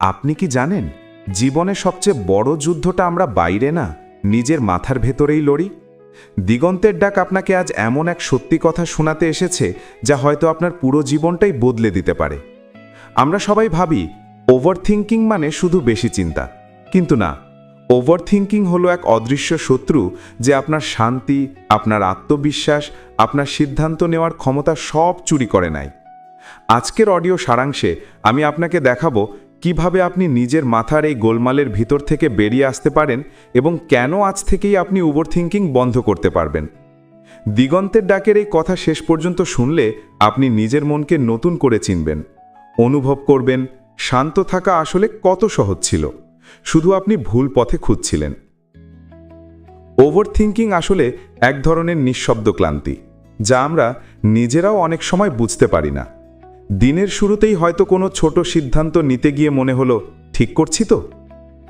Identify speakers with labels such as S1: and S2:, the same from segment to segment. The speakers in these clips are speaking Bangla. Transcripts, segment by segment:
S1: আপনি কি জানেন, জীবনে সবচেয়ে বড় যুদ্ধটা আমরা বাইরে না, নিজের মাথার ভেতরেই লড়ি? দিগন্তের ডাক আপনাকে আজ এমন এক সত্যি কথা শোনাতে এসেছে, যা হয়তো আপনার পুরো জীবনটাই বদলে দিতে পারে। আমরা সবাই ভাবি ওভার থিঙ্কিং মানে শুধু বেশি চিন্তা। কিন্তু না ওভার থিঙ্কিং হলো এক অদৃশ্য শত্রু যে আপনার শান্তি, আপনার আত্মবিশ্বাস, আপনার সিদ্ধান্ত নেওয়ার ক্ষমতা সব চুরি করে নেয়। আজকের অডিও সারাংশে আমি আপনাকে দেখাবো কীভাবে আপনি নিজের মাথার এই গোলমালের ভিতর থেকে বেরিয়ে আসতে পারেন এবং কেন আজ থেকেই আপনি ওভার থিঙ্কিং বন্ধ করতে পারবেন? দিগন্তের ডাকের এই কথা শেষ পর্যন্ত শুনলে আপনি নিজের মনকে নতুন করে চিনবেন। অনুভব করবেন, শান্ত থাকা আসলে কত সহজ ছিল। শুধু আপনি ভুল পথে খুঁজছিলেন। ওভার থিঙ্কিং আসলে এক ধরনের নিঃশব্দ ক্লান্তি, যা আমরা নিজেরাও অনেক সময় বুঝতে পারি না। দিনের শুরুতেই হয়তো কোনো ছোট সিদ্ধান্ত নিতে গিয়ে মনে হলো, ঠিক করছি তো?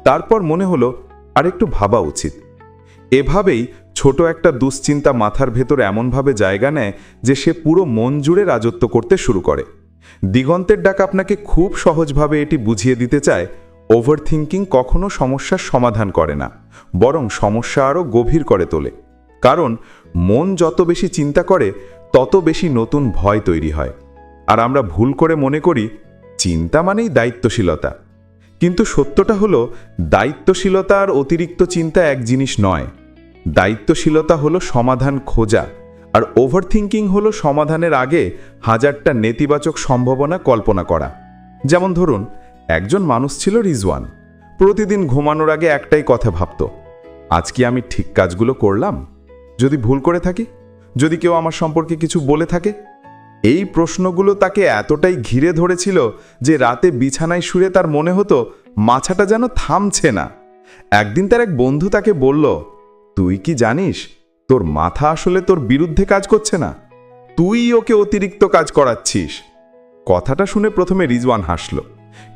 S1: তারপর মনে হলো আর একটু ভাবা উচিত। এভাবেই ছোট একটা দুশ্চিন্তা মাথার ভেতর এমনভাবে জায়গা নেয় যে সে পুরো মন জুড়ে রাজত্ব করতে শুরু করে। দিগন্তের ডাক আপনাকে খুব সহজভাবে এটি বুঝিয়ে দিতে চায় ওভার থিঙ্কিং কখনো সমস্যার সমাধান করে না, বরং সমস্যা আরও গভীর করে তোলে। কারণ মন যত বেশি চিন্তা করে, তত বেশি নতুন ভয় তৈরি হয়। আর আমরা ভুল করে মনে করি, চিন্তা মানেই দায়িত্বশীলতা। কিন্তু সত্যটা হলো, দায়িত্বশীলতা আর অতিরিক্ত চিন্তা এক জিনিস নয়। দায়িত্বশীলতা হলো সমাধান খোঁজা, আর ওভার থিঙ্কিং হলো সমাধানের আগে হাজারটা নেতিবাচক সম্ভাবনা কল্পনা করা। যেমন ধরুন, একজন মানুষ ছিল রিজওয়ান, প্রতিদিন ঘুমানোর আগে একটাই কথা ভাবত, আজ কি আমি ঠিক কাজগুলো করলাম? যদি ভুল করে থাকি? যদি কেউ আমার সম্পর্কে কিছু বলে থাকে? এই প্রশ্নগুলো তাকে এতটাই ঘিরে ধরেছিল যে রাতে বিছানায় শুয়ে তার মনে হতো মাছাটা যেন থামছে না। একদিন তার এক বন্ধু তাকে বলল, তুই কি জানিস, তোর মাথা আসলে তোর বিরুদ্ধে কাজ করছে না? তুই ওকে অতিরিক্ত কাজ করাচ্ছিস। কথাটা শুনে প্রথমে রিজওয়ান হাসল,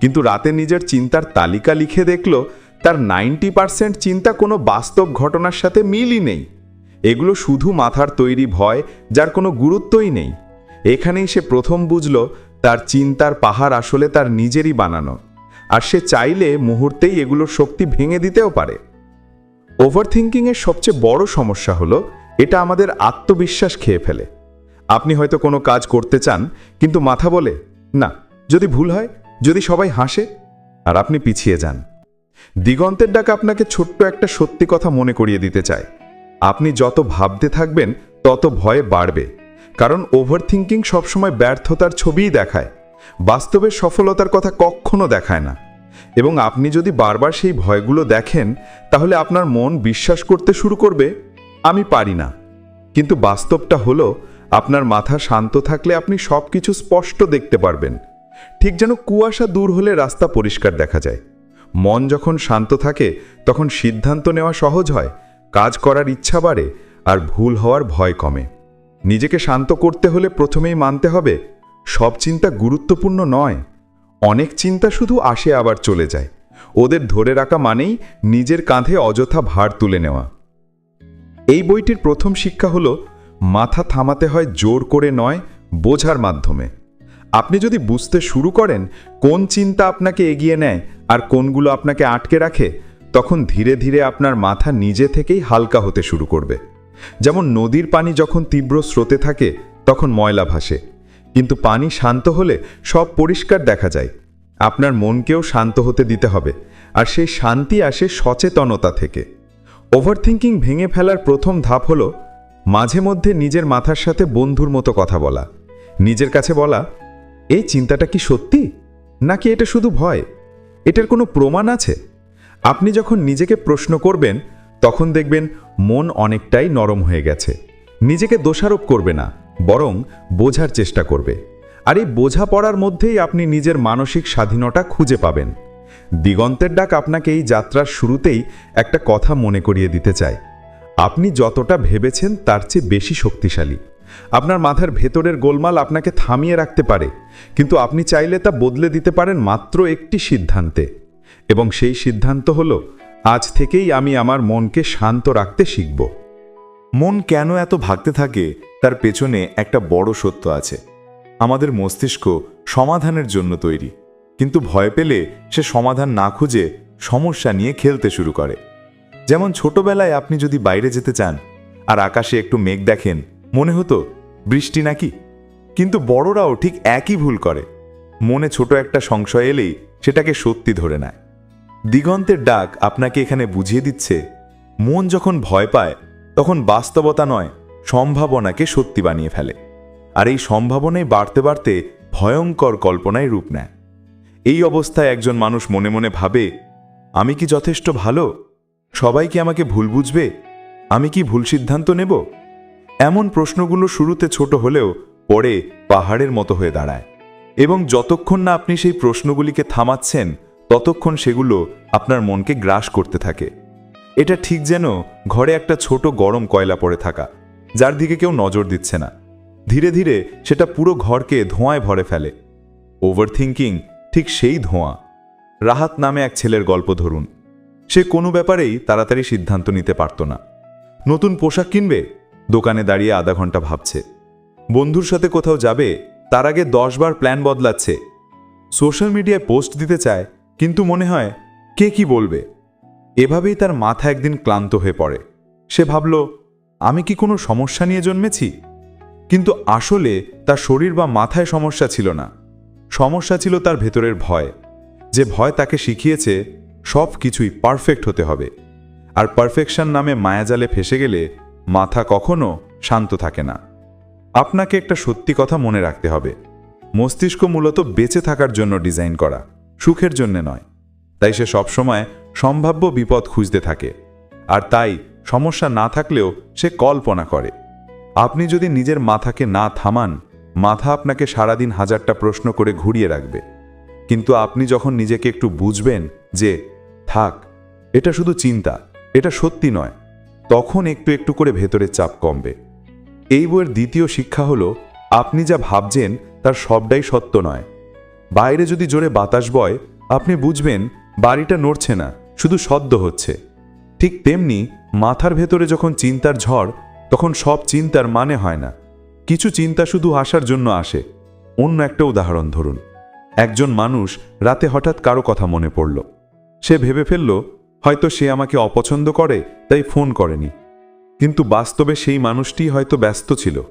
S1: কিন্তু রাতে নিজের চিন্তার তালিকা লিখে দেখল, তার নাইনটি পার্সেন্ট চিন্তা কোনো বাস্তব ঘটনার সাথে মিলই নেই। এগুলো শুধু মাথার তৈরি ভয়, যার কোনো গুরুত্বই নেই। এখানেই সে প্রথম বুঝল তার চিন্তার পাহাড় আসলে তার নিজেরই বানানো। আর সে চাইলে মুহূর্তেই এগুলোর শক্তি ভেঙে দিতেও পারে। ওভারথিঙ্কিংয়ের সবচেয়ে বড় সমস্যা হলো, এটা আমাদের আত্মবিশ্বাস খেয়ে ফেলে। আপনি হয়তো কোনো কাজ করতে চান, কিন্তু মাথা বলে, না, যদি ভুল হয়, যদি সবাই হাসে, আর আপনি পিছিয়ে যান। দিগন্তের ডাক আপনাকে ছোট্ট একটা সত্যি কথা মনে করিয়ে দিতে চায়। আপনি যত ভাবতে থাকবেন, তত ভয়ে বাড়বে। কারণ ওভারথিঙ্কিং সবসময় ব্যর্থতার ছবিই দেখায়। বাস্তবের সফলতার কথা কখনো দেখায় না। এবং আপনি যদি বারবার সেই ভয়গুলো দেখেন, তাহলে আপনার মন বিশ্বাস করতে শুরু করবে, আমি পারি না। কিন্তু বাস্তবটা হলো, আপনার মাথা শান্ত থাকলে আপনি সব কিছু স্পষ্ট দেখতে পারবেন। ঠিক যেন কুয়াশা দূর হলে রাস্তা পরিষ্কার দেখা যায়। মন যখন শান্ত থাকে, তখন সিদ্ধান্ত নেওয়া সহজ হয়, কাজ করার ইচ্ছা বাড়ে, আর ভুল হওয়ার ভয় কমে। নিজেকে শান্ত করতে হলে প্রথমেই মানতে হবে, সব চিন্তা গুরুত্বপূর্ণ নয়। অনেক চিন্তা শুধু আসে আবার চলে যায়। ওদের ধরে রাখা মানেই নিজের কাঁধে অযথা ভার তুলে নেওয়া। এই বইটির প্রথম শিক্ষা হলো, মাথা থামাতে হয় জোর করে নয়, বোঝার মাধ্যমে। আপনি যদি বুঝতে শুরু করেন কোন চিন্তা আপনাকে এগিয়ে নেয় আর কোনগুলো আপনাকে আটকে রাখে, তখন ধীরে ধীরে আপনার মাথা নিজে থেকেই হালকা হতে শুরু করবে। যেমন নদীর পানি যখন তীব্র স্রোতে থাকে, তখন ময়লা ভাসে। কিন্তু পানি শান্ত হলে সব পরিষ্কার দেখা যায়। আপনার মনকেও শান্ত হতে দিতে হবে, আর সেই শান্তি আসে সচেতনতা থেকে। ওভারথিঙ্কিং ভেঙে ফেলার প্রথম ধাপ হলো মাঝে মধ্যে নিজের মাথার সাথে বন্ধুর মতো কথা বলা। নিজের কাছে বলা, এই চিন্তাটা কি সত্যি? নাকি এটা শুধু ভয়? এটার কোনো প্রমাণ আছে? আপনি যখন নিজেকে প্রশ্ন করবেন তখন দেখবেন মন অনেকটাই নরম হয়ে গেছে। নিজেকে দোষারোপ করবে না, বরং বোঝার চেষ্টা করবে। আর এই বোঝা পড়ার মধ্যেই আপনি নিজের মানসিক স্বাধীনতা খুঁজে পাবেন। দিগন্তের ডাক আপনাকে এই যাত্রার শুরুতেই একটা কথা মনে করিয়ে দিতে চায়। আপনি যতটা ভেবেছেন তার চেয়ে বেশি শক্তিশালী। আপনার মাথার ভেতরের গোলমাল আপনাকে থামিয়ে রাখতে পারে, কিন্তু আপনি চাইলে তা বদলে দিতে পারেন মাত্র একটি সিদ্ধান্তে। এবং সেই সিদ্ধান্ত হলো আজ থেকেই আমি আমার মনকে শান্ত রাখতে শিখব।
S2: মন কেন এত ভাগতে থাকে, তার পেছনে একটা বড় সত্য আছে। আমাদের মস্তিষ্ক সমাধানের জন্য তৈরি, কিন্তু ভয় পেলে সে সমাধান না খুঁজে সমস্যা নিয়ে খেলতে শুরু করে। যেমন ছোটবেলায় আপনি যদি বাইরে যেতে চান আর আকাশে একটু মেঘ দেখেন, মনে হতো বৃষ্টি নাকি? কিন্তু বড়রাও ঠিক একই ভুল করে। মনে ছোট একটা সংশয় এলেই সেটাকে সত্যি ধরে নেয়। দিগন্তের ডাক আপনাকে এখানে বুঝিয়ে দিচ্ছে। মন যখন ভয় পায়, তখন বাস্তবতা নয়, সম্ভাবনাকে সত্যি বানিয়ে ফেলে। আর এই সম্ভাবনাই বাড়তে বাড়তে ভয়ঙ্কর কল্পনায় রূপ নেয়। এই অবস্থায় একজন মানুষ মনে মনে ভাবে, আমি কি যথেষ্ট ভালো? সবাই কি আমাকে ভুল বুঝবে? আমি কি ভুল সিদ্ধান্ত নেব? এমন প্রশ্নগুলো শুরুতে ছোট হলেও পরে পাহাড়ের মতো হয়ে দাঁড়ায়। এবং যতক্ষণ না আপনি সেই প্রশ্নগুলিকে থামাচ্ছেন ততক্ষণ সেগুলো আপনার মনকে গ্রাস করতে থাকে। এটা ঠিক যেন ঘরে একটা ছোট গরম কয়লা পড়ে থাকা, যার দিকে কেউ নজর দিচ্ছে না। ধীরে ধীরে সেটা পুরো ঘরকে ধোঁয়ায় ভরে ফেলে। ওভার থিঙ্কিং ঠিক সেই ধোঁয়া। রাহাত নামে এক ছেলের গল্প ধরুন। সে কোনো ব্যাপারেই তাড়াতাড়ি সিদ্ধান্ত নিতে পারত না। নতুন পোশাক কিনবে? দোকানে দাঁড়িয়ে আধা ঘণ্টা ভাবছে। বন্ধুর সাথে কোথাও যাবে? তার আগে দশবার প্ল্যান বদলাচ্ছে। সোশ্যাল মিডিয়ায় পোস্ট দিতে চায় কিন্তু মনে হয়, কে কি বলবে? এভাবেই তার মাথা একদিন ক্লান্ত হয়ে পড়ে। সে ভাবল, আমি কি কোনো সমস্যা নিয়ে জন্মেছি? কিন্তু আসলে তার শরীর বা মাথায় সমস্যা ছিল না। সমস্যা ছিল তার ভেতরের ভয়। যে ভয় তাকে শিখিয়েছে, সব কিছুই পারফেক্ট হতে হবে। আর পারফেকশন নামে মায়াজালে ফেসে গেলে মাথা কখনো শান্ত থাকে না। আপনাকে একটা সত্যি কথা মনে রাখতে হবে। মস্তিষ্ক মূলত বেঁচে থাকার জন্য ডিজাইন করা। সুখের জন্য নয়। তাই সে সবসময় সম্ভাব্য বিপদ খুঁজতে থাকে। আর তাই সমস্যা না থাকলেও সে কল্পনা করে। আপনি যদি নিজের মাথাকে না থামান, মাথা আপনাকে সারাদিন হাজারটা প্রশ্ন করে ঘুরিয়ে রাখবে। কিন্তু আপনি যখন নিজেকে একটু বুঝবেন যে, থাক, এটা শুধু চিন্তা, এটা সত্যি নয়, তখন একটু একটু করে ভেতরের চাপ কমবে। এই বইয়ের দ্বিতীয় শিক্ষা হলো, আপনি যা ভাবছেন তার সবটাই সত্য নয়। বাইরে যদি জোরে বাতাস বয়, আপনি বুঝবেন বাড়িটা নড়ছে না, শুধু সদ্য হচ্ছে। ঠিক তেমনি মাথার ভেতরে যখন চিন্তার ঝড়, তখন সব চিন্তার মানে হয় না। কিছু চিন্তা শুধু আসার জন্য আসে। অন্য একটা উদাহরণ ধরুন। একজন মানুষ রাতে হঠাৎ কারও কথা মনে পড়ল। সে ভেবে ফেলল, হয়তো সে আমাকে অপছন্দ করে, তাই ফোন করেনি। কিন্তু বাস্তবে সেই মানুষটি হয়তো ব্যস্ত ছিল।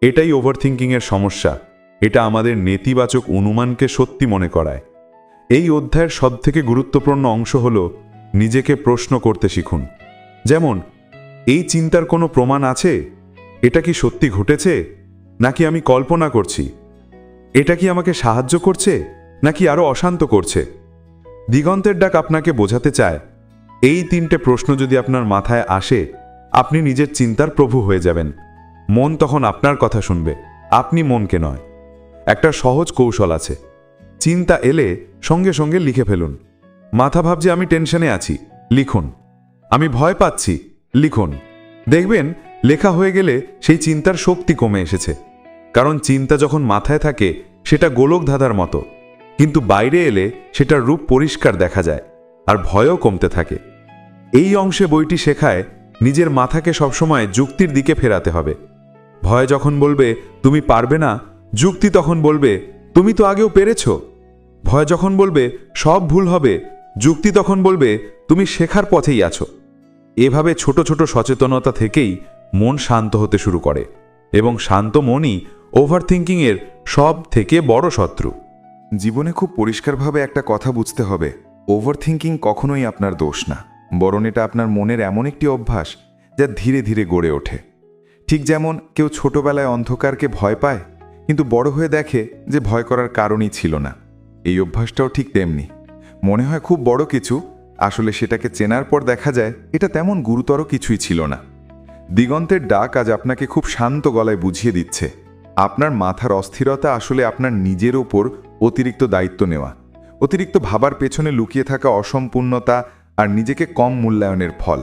S2: এটাই ওভারথিঙ্কিংয়ের সমস্যা। এটা আমাদের নেতিবাচক অনুমানকে সত্যি মনে করায়। এই অধ্যায়ের সবথেকে গুরুত্বপূর্ণ অংশ হল নিজেকে প্রশ্ন করতে শিখুন। যেমন, এই চিন্তার কোনো প্রমাণ আছে? এটা কি সত্যি ঘটেছে? নাকি আমি কল্পনা করছি? এটা কি আমাকে সাহায্য করছে? নাকি আরও অশান্ত করছে? দিগন্তের ডাক আপনাকে বোঝাতে চায়, এই তিনটে প্রশ্ন যদি আপনার মাথায় আসে, আপনি নিজের চিন্তার প্রভু হয়ে যাবেন। মন তখন আপনার কথা শুনবে, আপনি মনকে নয়। একটা সহজ কৌশল আছে। চিন্তা এলে সঙ্গে সঙ্গে লিখে ফেলুন। মাথা ভাবছে আমি টেনশনে আছি। লিখুন। আমি ভয় পাচ্ছি। লিখুন। দেখবেন, লেখা হয়ে গেলে সেই চিন্তার শক্তি কমে এসেছে। কারণ চিন্তা যখন মাথায় থাকে, সেটা গোলক ধাঁধার মতো। কিন্তু বাইরে এলে সেটার রূপ পরিষ্কার দেখা যায় আর ভয়ও কমতে থাকে। এই অংশে বইটি শেখায় নিজের মাথাকে সবসময় যুক্তির দিকে ফেরাতে হবে। ভয় যখন বলবে, তুমি পারবে না যুক্তি তখন বলবে, তুমি তো আগেও পেরেছ। ভয় যখন বলবে, সব ভুল হবে। যুক্তি তখন বলবে, তুমি শেখার পথেই আছো। এভাবে ছোট ছোট সচেতনতা থেকেই মন শান্ত হতে শুরু করে এবং শান্ত মনই ওভার থিঙ্কিংয়ের সব থেকে বড় শত্রু।
S3: জীবনে খুব পরিষ্কারভাবে একটা কথা বুঝতে হবে ওভার থিঙ্কিং কখনোই আপনার দোষ না, বরং এটা আপনার মনের এমন একটি অভ্যাস যা ধীরে ধীরে গড়ে ওঠে। ঠিক যেমন কেউ ছোটবেলায় অন্ধকারকে ভয় পায় কিন্তু বড় হয়ে দেখে যে ভয় করার কারণই ছিল না। এই অভ্যাসটাও ঠিক তেমনি। মনে হয় খুব বড় কিছু, আসলে সেটাকে চেনার পর দেখা যায় এটা তেমন গুরুতর কিছুই ছিল না। দিগন্তের ডাক আজ আপনাকে খুব শান্ত গলায় বুঝিয়ে দিচ্ছে। আপনার মাথার অস্থিরতা আসলে আপনার নিজের ওপর অতিরিক্ত দায়িত্ব নেওয়া। অতিরিক্ত ভাবার পেছনে লুকিয়ে থাকা অসম্পূর্ণতা আর নিজেকে কম মূল্যায়নের ফল।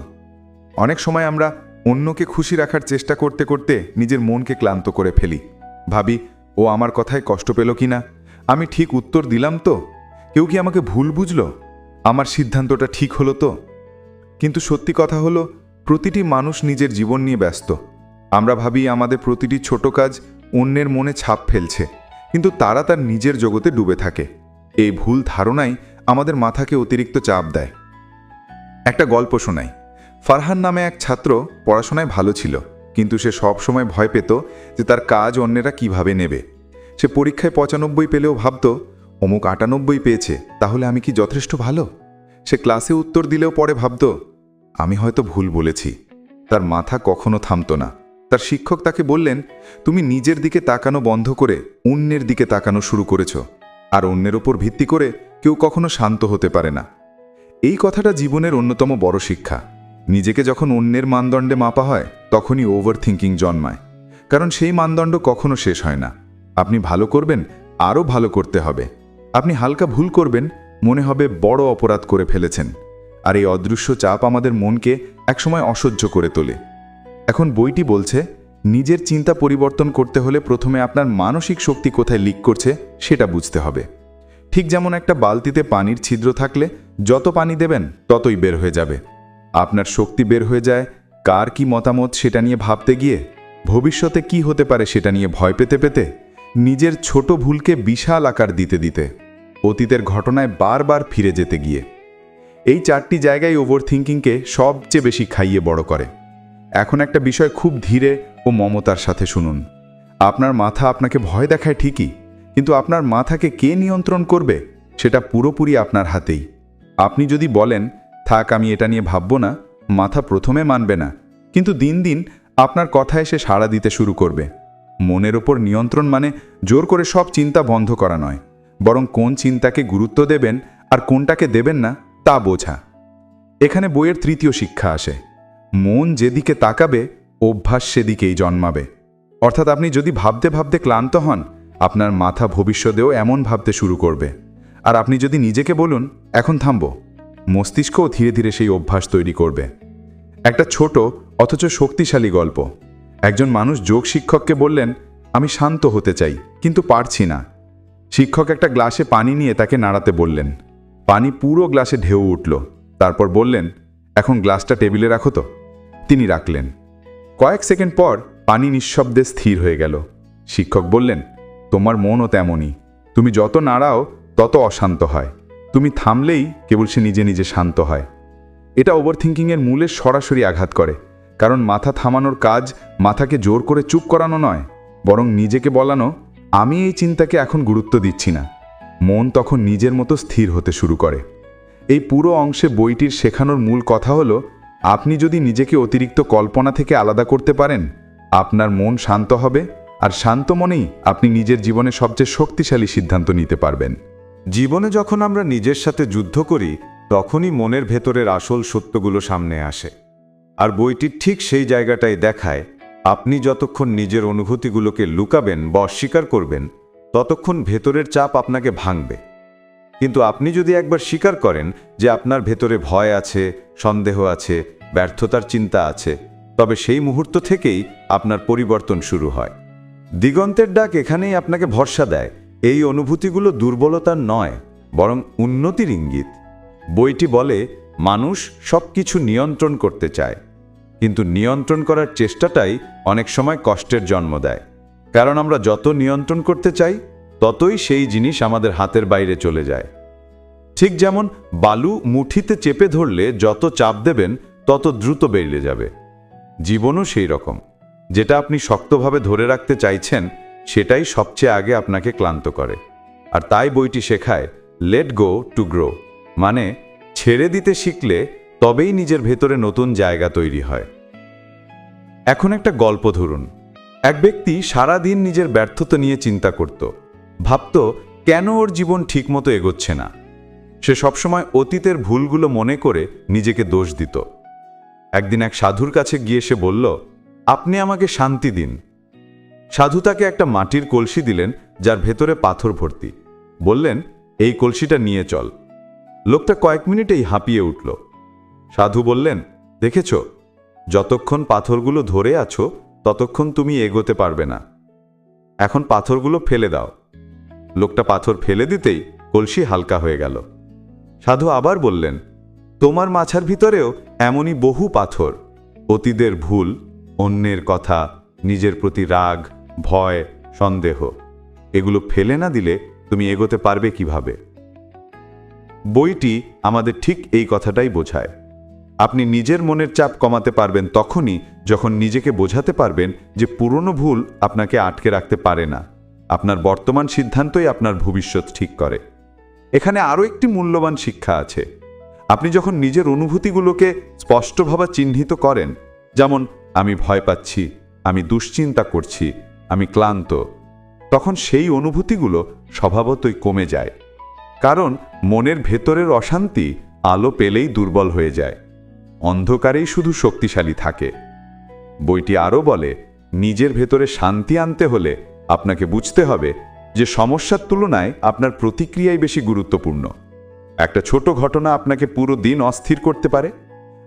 S3: অনেক সময় আমরা অন্যকে খুশি রাখার চেষ্টা করতে করতে নিজের মনকে ক্লান্ত করে ফেলি। ভাবি ও আমার কথায় কষ্ট পেল কি না? আমি ঠিক উত্তর দিলাম তো। কেউ কি আমাকে ভুল বুঝলো? আমার সিদ্ধান্তটা ঠিক হলো তো। কিন্তু সত্যি কথা হলো, প্রতিটি মানুষ নিজের জীবন নিয়ে ব্যস্ত। আমরা ভাবি আমাদের প্রতিটি ছোট কাজ অন্যের মনে ছাপ ফেলছে, কিন্তু তারা তার নিজের জগতে ডুবে থাকে। এই ভুল ধারণাই আমাদের মাথাকে অতিরিক্ত চাপ দেয়। একটা গল্প শোনাই। ফারহান নামে এক ছাত্র পড়াশোনায় ভালো ছিল। কিন্তু সে সব সময় ভয় পেত যে তার কাজ অন্যেরা কীভাবে নেবে। সে পরীক্ষায় পঁচানব্বই পেলেও ভাবত, অমুক আটানব্বই পেয়েছে, তাহলে আমি কি যথেষ্ট ভালো? সে ক্লাসে উত্তর দিলেও পরে ভাবত, আমি হয়তো ভুল বলেছি। তার মাথা কখনো থামত না। তার শিক্ষক তাকে বললেন, তুমি নিজের দিকে তাকানো বন্ধ করে অন্যের দিকে তাকানো শুরু করেছ, আর অন্যের ওপর ভিত্তি করে কেউ কখনো শান্ত হতে পারে না। এই কথাটা জীবনের অন্যতম বড় শিক্ষা। নিজেকে যখন অন্যের মানদণ্ডে মাপা হয়, তখনই ওভার থিঙ্কিং জন্মায়। কারণ সেই মানদণ্ড কখনো শেষ হয় না। আপনি ভালো করবেন, আরও ভালো করতে হবে। আপনি হালকা ভুল করবেন, মনে হবে বড় অপরাধ করে ফেলেছেন। আর এই অদৃশ্য চাপ আমাদের মনকে একসময় অসহ্য করে তোলে। এখন বইটি বলছে, নিজের চিন্তা পরিবর্তন করতে হলে প্রথমে আপনার মানসিক শক্তি কোথায় লিক করছে, সেটা বুঝতে হবে। ঠিক যেমন একটা বালতিতে পানির ছিদ্র থাকলে, যত পানি দেবেন, ততই বের হয়ে যাবে। আপনার শক্তি বের হয়ে যায়, কার কি মতামত সেটা নিয়ে ভাবতে গিয়ে? ভবিষ্যতে কি হতে পারে সেটা নিয়ে ভয় পেতে পেতে? নিজের ছোট ভুলকে বিশাল আকার দিতে দিতে, অতীতের ঘটনায় বারবার ফিরে যেতে গিয়ে। এই চারটি জায়গায় ওভার থিঙ্কিংকে সবচেয়ে বেশি খাইয়ে বড় করে। এখন একটা বিষয় খুব ধীরে ও মমতার সাথে শুনুন। আপনার মাথা আপনাকে ভয় দেখায় ঠিকই, কিন্তু আপনার মাথাকে কে নিয়ন্ত্রণ করবে সেটা পুরোপুরি আপনার হাতেই। আপনি যদি বলেন থাক, আমি এটা নিয়ে ভাবব না। মাথা প্রথমে মানবে না। কিন্তু দিন দিন আপনার কথায় এসে সাড়া দিতে শুরু করবে। মনের ওপর নিয়ন্ত্রণ মানে জোর করে সব চিন্তা বন্ধ করা নয়। বরং কোন চিন্তাকে গুরুত্ব দেবেন আর কোনটাকে দেবেন না, তা বোঝা। এখানে বইয়ের তৃতীয় শিক্ষা আসে। মন যেদিকে তাকাবে, অভ্যাস সেদিকেই জন্মাবে। অর্থাৎ আপনি যদি ভাবতে ভাবতে ক্লান্ত হন, আপনার মাথা ভবিষ্যতেও এমন ভাবতে শুরু করবে। আর আপনি যদি নিজেকে বলুন, এখন থামব। মস্তিষ্কও ধীরে ধীরে সেই অভ্যাস তৈরি করবে। একটা ছোট, অথচ শক্তিশালী গল্প। একজন মানুষ যোগ শিক্ষককে বললেন, আমি শান্ত হতে চাই, কিন্তু পারছি না। শিক্ষক একটা গ্লাসে পানি নিয়ে তাকে নাড়াতে বললেন। পানি পুরো গ্লাসে ঢেউ উঠল। তারপর বললেন, এখন গ্লাসটা টেবিলে রাখো তো। তিনি রাখলেন। কয়েক সেকেন্ড পর পানি নিঃশব্দে স্থির হয়ে গেল। শিক্ষক বললেন, তোমার মনও তেমনই। তুমি যত নাড়াও, তত অশান্ত হয়। তুমি থামলেই কেবল সে নিজে নিজে শান্ত হয়। এটা ওভার থিঙ্কিংয়ের মূলে সরাসরি আঘাত করে, কারণ মাথা থামানোর কাজ মাথাকে জোর করে চুপ করানো নয়, বরং নিজেকে বলানো, আমি এই চিন্তাকে এখন গুরুত্ব দিচ্ছি না। মন তখন নিজের মতো স্থির হতে শুরু করে। এই পুরো অংশে বইটির শেখানোর মূল কথা হলো, আপনি যদি নিজেকে অতিরিক্ত কল্পনা থেকে আলাদা করতে পারেন, আপনার মন শান্ত হবে, আর শান্ত মনেই আপনি নিজের জীবনে সবচেয়ে শক্তিশালী সিদ্ধান্ত নিতে পারবেন।
S1: জীবনে যখন আমরা নিজের সাথে যুদ্ধ করি, তখনই মনের ভেতরের আসল সত্যগুলো সামনে আসে। আর বইটি ঠিক সেই জায়গাটাই দেখায়, আপনি যতক্ষণ নিজের অনুভূতিগুলোকে লুকাবেন বা অস্বীকার করবেন, ততক্ষণ ভেতরের চাপ আপনাকে ভাঙবে। কিন্তু আপনি যদি একবার স্বীকার করেন যে আপনার ভেতরে ভয় আছে, সন্দেহ আছে, ব্যর্থতার চিন্তা আছে, তবে সেই মুহূর্ত থেকেই আপনার পরিবর্তন শুরু হয়। দিগন্তের ডাক এখানেই আপনাকে ভরসা দেয় এই অনুভূতিগুলো দুর্বলতার নয়, বরং উন্নতির ইঙ্গিত। বইটি বলে, মানুষ সব কিছু নিয়ন্ত্রণ করতে চায়, কিন্তু নিয়ন্ত্রণ করার চেষ্টাটাই অনেক সময় কষ্টের জন্ম দেয়। কারণ আমরা যত নিয়ন্ত্রণ করতে চাই, ততই সেই জিনিস আমাদের হাতের বাইরে চলে যায়। ঠিক যেমন বালু মুঠিতে চেপে ধরলে যত চাপ দেবেন, তত দ্রুত বেরিয়ে যাবে। জীবনও সেই রকম। যেটা আপনি শক্তভাবে ধরে রাখতে চাইছেন সেটাই সবচেয়ে আগে আপনাকে ক্লান্ত করে। আর তাই বইটি শেখায় লেট গো টু গ্রো মানে ছেড়ে দিতে শিখলে তবেই নিজের ভেতরে নতুন জায়গা তৈরি হয়। এখন একটা গল্প ধরুন। এক ব্যক্তি সারা দিন নিজের ব্যর্থতা নিয়ে চিন্তা করত। ভাবত, কেন ওর জীবন ঠিকমতো এগোচ্ছে না? সে সবসময় অতীতের ভুলগুলো মনে করে নিজেকে দোষ দিত। একদিন এক সাধুর কাছে গিয়ে সে বলল, আপনি আমাকে শান্তি দিন। সাধু তাকে একটা মাটির কলসি দিলেন, যার ভেতরে পাথর ভর্তি। বললেন, এই কলসিটা নিয়ে চল। লোকটা কয়েক মিনিটেই হাঁপিয়ে উঠল। সাধু বললেন, দেখেছ, যতক্ষণ পাথরগুলো ধরে আছো, ততক্ষণ তুমি এগোতে পারবে না। এখন পাথরগুলো ফেলে দাও। লোকটা পাথর ফেলে দিতেই কলসি হালকা হয়ে গেল। সাধু আবার বললেন, তোমার মাছার ভিতরেও এমনই বহু পাথর। অতীদের ভুল, অন্যের কথা, নিজের প্রতি রাগ ভয়, সন্দেহ, এগুলো ফেলে না দিলে তুমি এগোতে পারবে কীভাবে?
S2: বইটি আমাদের ঠিক এই কথাটাই বোঝায়। আপনি নিজের মনের চাপ কমাতে পারবেন তখনই যখন নিজেকে বোঝাতে পারবেন যে পুরনো ভুল আপনাকে আটকে রাখতে পারে না। আপনার বর্তমান সিদ্ধান্তই আপনার ভবিষ্যৎ ঠিক করে। এখানে আরও একটি মূল্যবান শিক্ষা আছে। আপনি যখন নিজের অনুভূতিগুলোকে স্পষ্টভাবে চিহ্নিত করেন, যেমন, আমি ভয় পাচ্ছি, আমি দুশ্চিন্তা করছি আমি ক্লান্ত। তখন সেই অনুভূতিগুলো স্বভাবতই কমে যায়। কারণ মনের ভেতরের অশান্তি আলো পেলেই দুর্বল হয়ে যায়। অন্ধকারেই শুধু শক্তিশালী থাকে। বইটি আরও বলে, নিজের ভেতরে শান্তি আনতে হলে আপনাকে বুঝতে হবে যে সমস্যার তুলনায় আপনার প্রতিক্রিয়াই বেশি গুরুত্বপূর্ণ। একটা ছোট ঘটনা আপনাকে পুরো দিন অস্থির করতে পারে,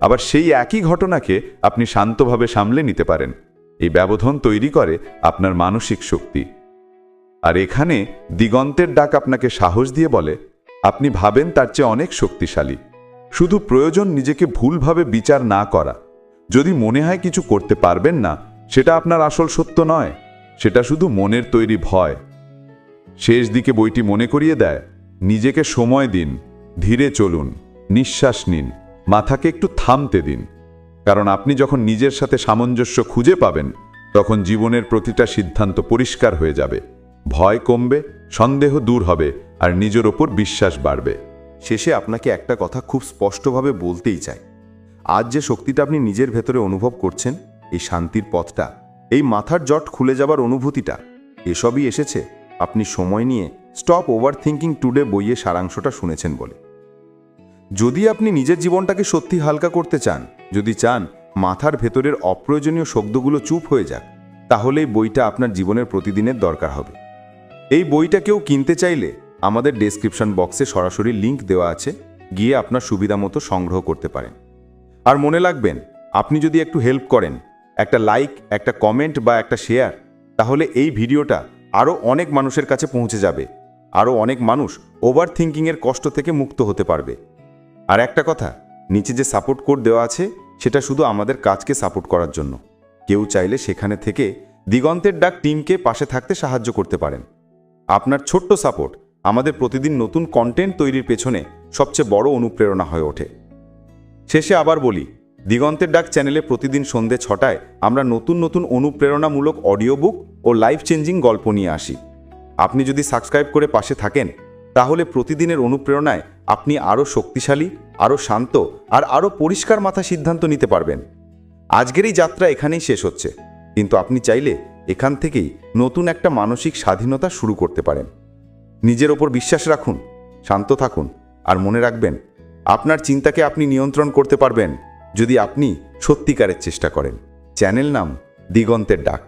S2: আবার সেই একই ঘটনাকে আপনি শান্তভাবে সামলে নিতে পারেন। এই ব্যবধান তৈরি করে আপনার মানসিক শক্তি। আর এখানে দিগন্তের ডাক আপনাকে সাহস দিয়ে বলে, আপনি ভাবেন তার চেয়ে অনেক শক্তিশালী। শুধু প্রয়োজন নিজেকে ভুলভাবে বিচার না করা। যদি মনে হয় কিছু করতে পারবেন না, সেটা আপনার আসল সত্য নয়, সেটা শুধু মনের তৈরি ভয়। শেষ দিকে বইটি মনে করিয়ে দেয়, নিজেকে সময় দিন, ধীরে চলুন, নিঃশ্বাস নিন, মাথাকে একটু থামতে দিন। কারণ আপনি যখন নিজের সাথে সামঞ্জস্য খুঁজে পাবেন, তখন জীবনের প্রতিটা সিদ্ধান্ত পরিষ্কার হয়ে যাবে। ভয় কমবে, সন্দেহ দূর হবে, আর নিজের ওপর বিশ্বাস বাড়বে।
S3: শেষে আপনাকে একটা কথা খুব স্পষ্টভাবে বলতেই চাই। আজ যে শক্তিটা আপনি নিজের ভেতরে অনুভব করছেন, এই শান্তির পথটা, এই মাথার জট খুলে যাবার অনুভূতিটা, এসবই এসেছে আপনি সময় নিয়ে স্টপ ওভার থিঙ্কিং টুডে বইয়ে সারাংশটা শুনেছেন বলে। যদি আপনি নিজের জীবনটাকে সত্যি হালকা করতে চান যদি চান, মাথার ভেতরের অপ্রয়োজনীয় শব্দগুলো চুপ হয়ে যাক তাহলে এই বইটা আপনার জীবনের প্রতিদিনের দরকার হবে। এই বইটা কেউ কিনতে চাইলে আমাদের ডেসক্রিপশন বক্সে সরাসরি লিংক দেওয়া আছে, গিয়ে আপনার সুবিধা মতো সংগ্রহ করতে পারেন। আর মনে রাখবেন, আপনি যদি একটু হেল্প করেন, একটা লাইক একটা কমেন্ট বা একটা শেয়ার তাহলে এই ভিডিওটা আরও অনেক মানুষের কাছে পৌঁছে যাবে, আরও অনেক মানুষ ওভার থিঙ্কিংয়ের কষ্ট থেকে মুক্ত হতে পারবে। আর একটা কথা নিচে যে সাপোর্ট কোড দেওয়া আছে, সেটা শুধু আমাদের কাজকে সাপোর্ট করার জন্য। কেউ চাইলে সেখানে থেকে দিগন্তের ডাক টিমকে পাশে থাকতে সাহায্য করতে পারেন। আপনার ছোট্ট সাপোর্ট আমাদের প্রতিদিন নতুন কন্টেন্ট তৈরির পেছনে সবচেয়ে বড় অনুপ্রেরণা হয়ে ওঠে। শেষে আবার বলি, দিগন্তের ডাক চ্যানেলে প্রতিদিন সন্ধে ছটায় আমরা নতুন নতুন অনুপ্রেরণামূলক অডিও বুক ও লাইফ চেঞ্জিং গল্প নিয়ে আসি। আপনি যদি সাবস্ক্রাইব করে পাশে থাকেন তাহলে প্রতিদিনের অনুপ্রেরণায় আপনি আরও শক্তিশালী, আরও শান্ত, আর আরও পরিষ্কার মাথা সিদ্ধান্ত নিতে পারবেন। আজকের এই যাত্রা এখানেই শেষ হচ্ছে। কিন্তু আপনি চাইলে এখান থেকেই নতুন একটা মানসিক স্বাধীনতা শুরু করতে পারেন। নিজের ওপর বিশ্বাস রাখুন, শান্ত থাকুন, আর মনে রাখবেন, আপনার চিন্তাকে আপনি নিয়ন্ত্রণ করতে পারবেন যদি আপনি সত্যিকারের চেষ্টা করেন। চ্যানেল নাম দিগন্তের ডাক।